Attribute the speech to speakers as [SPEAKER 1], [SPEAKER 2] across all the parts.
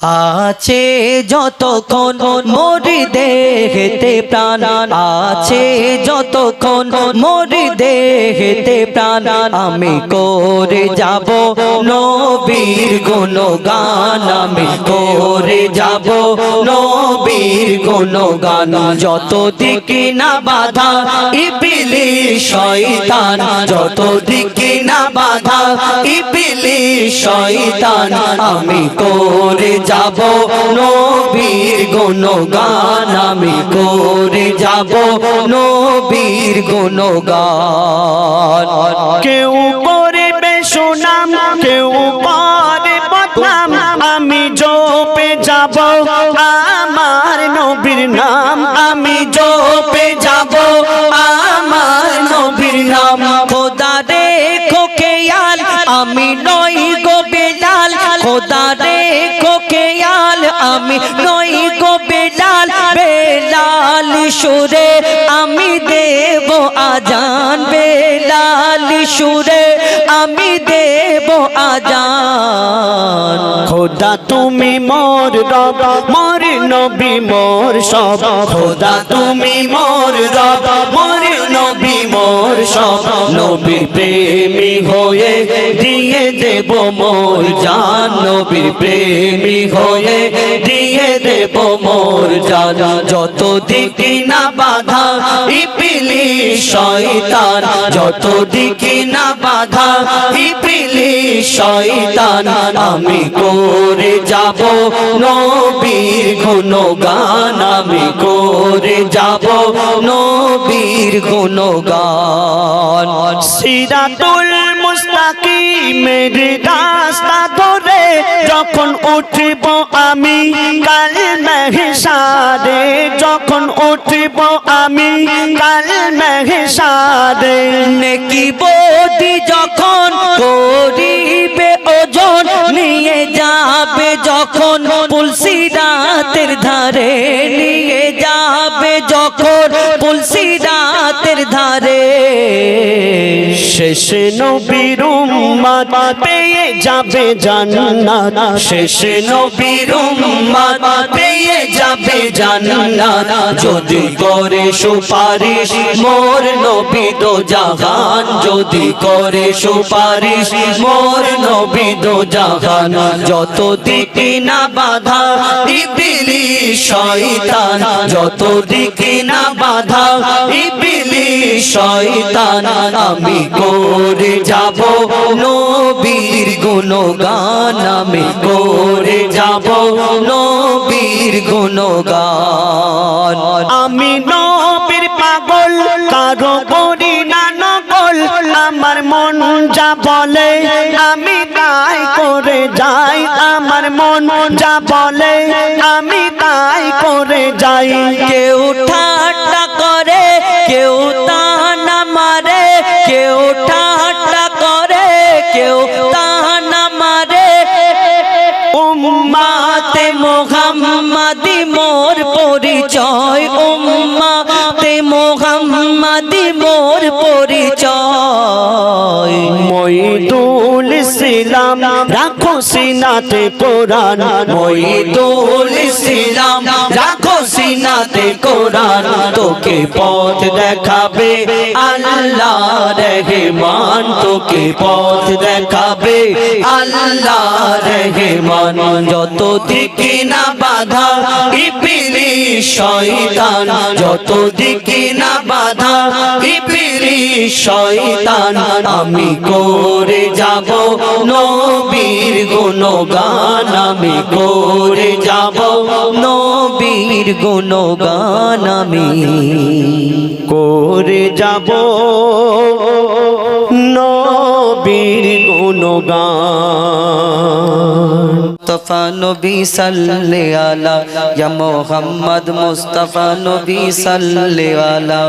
[SPEAKER 1] আছে যতক্ষণ মরি দেহেতে প্রাণ, আছে যতক্ষণ মরি দেহেতে প্রাণ, আমি করে যাব নবীর গুণগান, আমি করে যাব নবীর গুণগান যত দিকে না বাধা ইপিলি শয়তান, যত দিকে না বাধা ইপিলি শয়তান, আমি করে যাব নবীর গুণগান, আমি করে যাব নবীর গুণগান।
[SPEAKER 2] কেউ করবে সুনাম, কেউ করে বদনাম, আমি জপে যাব
[SPEAKER 1] সুরে আমি দেব আজান বেলাল সুরে আমি দেব আজান।
[SPEAKER 2] খোদা তুমি মোর রব মোর নবী মোর সব। খোদা তুমি মোর রব মোর নবী মোর সব নবীর প্রেমী হয়ে দিয়ে দেব মোর জান। নবীর প্রেমী হয়ে দিয়ে দেব মোর জান। যত দিকে না বাধা ইপিলি শয়তান। যত দিকে না বাধা ইপিলি শয়তান। আমি করে যাব নবীর গুণগান। আমি করে যাব নবীর গুণগান সিরাতুল মুস্তাকিমের রাস্তা ধরে যখন উঠব আমি কাল মেহসারে যখন উঠব আমি কাল মেহসারে
[SPEAKER 1] নেকি বদি যখন করিবে
[SPEAKER 2] শেষ নবীর উম্মত পেয়ে যাবে জান্নাত। শেষ নবীর উম্মত পেয়ে যাবে জান্নাত। যদি করে সুপারিশ, মোর নবী দো জাহান। যদি করে সুপারিশ, মোর নবী দো জাহান। যত দিকে না বাধা ইবিলি শয়তান যত দিকে না বাধা ইবিলি শয়তান আমি করে যাব। নবীর গুণগান আমি করে যাব। নবীর গুণগান। আমি নবীর পাগল, কারও করি না নকল। আমার মন যা বলে, আমি তাই করে যাই। আমার মন যা বলে, আমি তাই করে যাই। সিনাতে কোরআন মইদুল ইসলাম রাখো সিনাতে কোরআন তোকে পথ দেখাবে। আল্লাহ রহমান তোকে পথ দেখাবে। আল্লাহ রহমান যত দিকে না বাধা, ইপিলি শয়তান যত দিকে না বাধা, ইপিলি শয়তান আমি করে যাব। নবীর গুণগান আমি করে যাব।
[SPEAKER 1] নবীর গুণগান আমি
[SPEAKER 2] করে যাব। নবীর গুণগান।
[SPEAKER 1] মুস্তফা নবী সাল্লে আলা ইয়া মোহাম্মদ মুস্তফা নবী সাল্লে আলা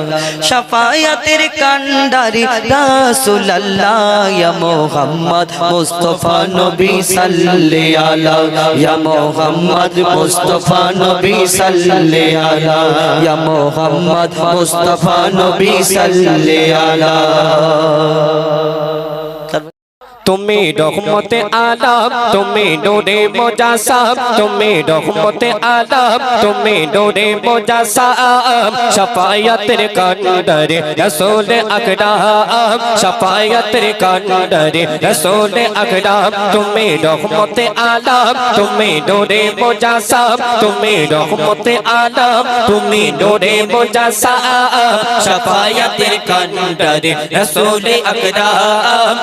[SPEAKER 1] শাফায়াতের কান্ডারি রাসূলুল্লাহ ইয়া মোহাম্মদ মুস্তফা নবী সাল্লে আলা ইয়া মোহাম্মদ মুস্তফা নবী সাল্লে আলা ইয়া মোহাম্মদ মুস্তফা নবী সাল্লে আলা
[SPEAKER 3] তুমি রহমতে আলাম তুমি নূরে মুজাসাম তুমি রহমতে আলাম তুমি নূরে মুজাসাম শাফায়াতের কান্ডারে রাসূল আকরাম, শাফায়াতের কান্ডারে রাসূল আকরাম। তুমি রহমতে আলাম তুমি নূরে মুজাসাম তুমি রহমতে আলাম তুমি নূরে মুজাসাম শাফায়াতের কান্ডারে রাসূল আকরাম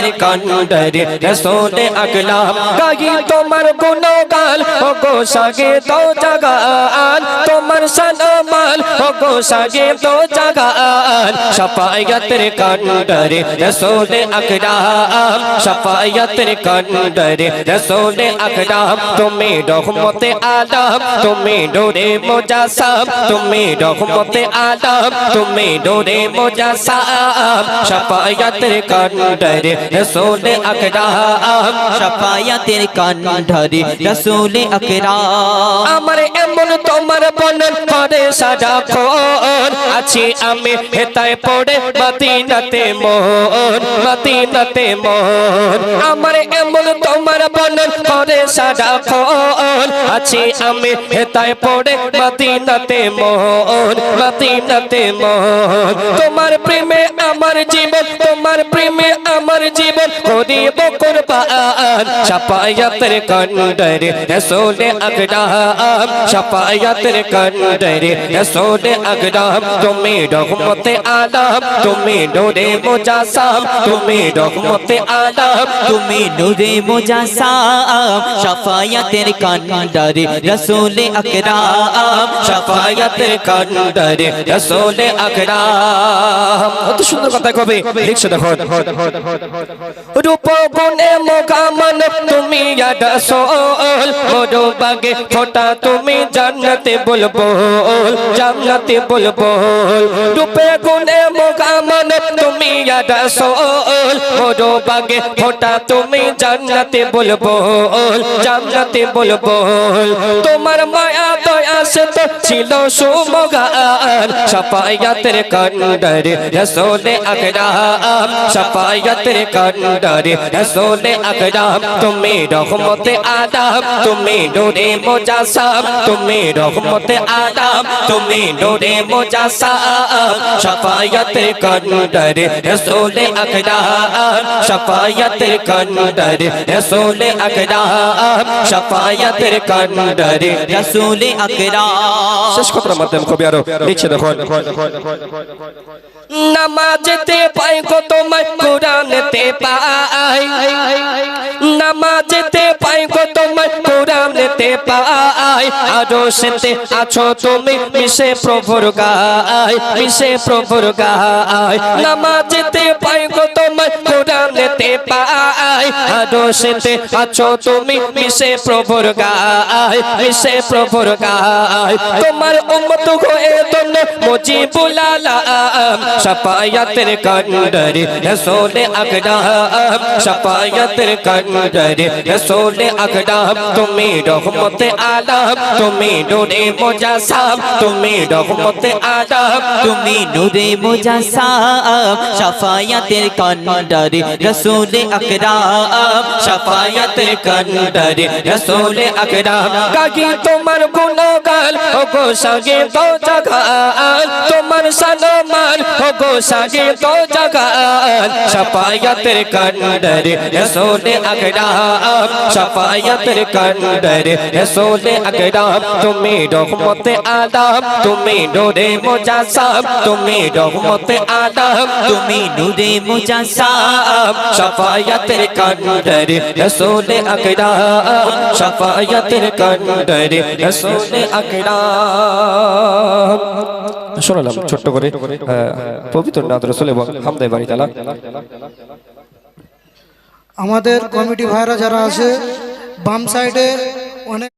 [SPEAKER 3] শাফায়াতের কান্ডারে রাসূল আকরাম গাই তোমার গুণগান ও গো সাগে তো জাগান তোমার সনমান ও গো সাগে তো জাগান শাফায়াতের কান্ডারে রাসূল আকরাম শাফায়াতের কান্ডারে রাসূল আকরাম তুমি রহমতে আলম তুমি নূরে মুজাসাম তুমি রহমতে আলম তুমি নূরে মুজাসাম শাফায়াতের কান্ডারে রাসূল আকরাম
[SPEAKER 1] শাফায়াতের কান্ডারি রসুল আকরাম
[SPEAKER 3] আমার এমন তোমার বনন করে সাজা কোন আছি আমি হেতায় পড়ে মদিনাতে মোহন মদিনাতে মোহন আমার এমন তোমার বনন করে সাজা কোন আছি আমি হেতায় পড়ে মদিনাতে মোহন মদিনাতে মোহন তোমার প্রেমে আমার জীবন, তোমার প্রেমে আমার জীবন করিব কুরবান। শাফায়াতের কান্ডারে রাসূল আকরাম। শাফায়াতের কান্ডারে রাসূল আকরাম। তুমি রহমতে আলম তুমি নূরে মুজাসাম। তুমি রহমতে আলম
[SPEAKER 1] তুমি নূরে মুজাসাম। শাফায়াতের কান্ডারি রসুল আকরাম।
[SPEAKER 3] শাফায়াতের কান্ডারে রাসূল আকরাম। কত সুন্দর কথা কবে। লিখছো দেখো। রূপ গুণে মোকামন তুমি রাসূল বড় বাগে ফোটা তুমি জান্নাতে বলব। জান্নাতে বলব। রূপে গুণে মোকামন তুমি রাসূল বড় বাগে ফোটা তুমি জান্নাতে বলব। জান্নাতে বলব। তোমার মায়া দয়া সে তো ছিল সুমগান শাফায়াতের কান্ডারে রাসূল আকরাম শাফায়াতের কান্ডারে রাসূল আকরাম। তুমি রহমতে আদম তুমি নূরে মুজাসাম, তুমি রহমতে আদম তুমি নূরে মুজাসাম। শাফায়াতের কান্ডারে রাসূল আকরাম শাফায়াতের কান্ডারে রাসূল আকরাম। শাফায়াতের কান্ডারে
[SPEAKER 1] রসুল আকরাম।
[SPEAKER 3] শেষ কথার মাধ্যমে কবি আরও লিখছে দেখুন নামাজতে পাই গো তোমায় কোরআনতে পাই। নামাজতে পাই গো তোমায় কোরআনতে পাই। আরও সেতে আছো তুমি, মিশে প্রভুর গায়, মিশে প্রভুর গায়। নামাজতে পাই গো তোমায় কোরআনতে পাই। আরও সেতে আছো তুমি, মিশে প্রভুর গায়, মিশে প্রভুর গায়। তোমার উম্মত হয়ে মুজিবুল আলাম শাফায়াতের কান্ডারে রাসূল আকরাম, শাফায়াতের কান্ডারে রাসূল আকরাম, তুমি রহমতে আলম, তুমি নূরে মুজাসাম, তুমি রহমতে আলম,
[SPEAKER 1] তুমি নূরে মুজাসাম, শাফায়াতের কান্ডারি রসুল আকরাম,
[SPEAKER 3] শাফায়াতের কান্ডারে রাসূল আকরাম। গাগি তোমার গুণগান ও গো সাগে তো জাগান তোমার সনমান ও গো সাগে তো জাগান শাফায়াতের কান্ডারে রাসূল আকরাম। শাফায়াতের কান্ডারে রাসূল আকরাম। তুমি রহমতে আদম তুমি নূরে মুজাসাম। তুমি রহমতে আদম
[SPEAKER 1] তুমি নূরে মুজাসাম।
[SPEAKER 3] শাফায়াতের কান্ডারে রাসূল আকরাম। শাফায়াতের কান্ডারে রাসূল আকরাম। শোনালাম ছোট্ট করে পবিত্র নাথ রসুল এবং হামদাই বাড়ি তালা।
[SPEAKER 4] আমাদের কমিটি ভাইরা যারা আছে বাম সাইডে অনেক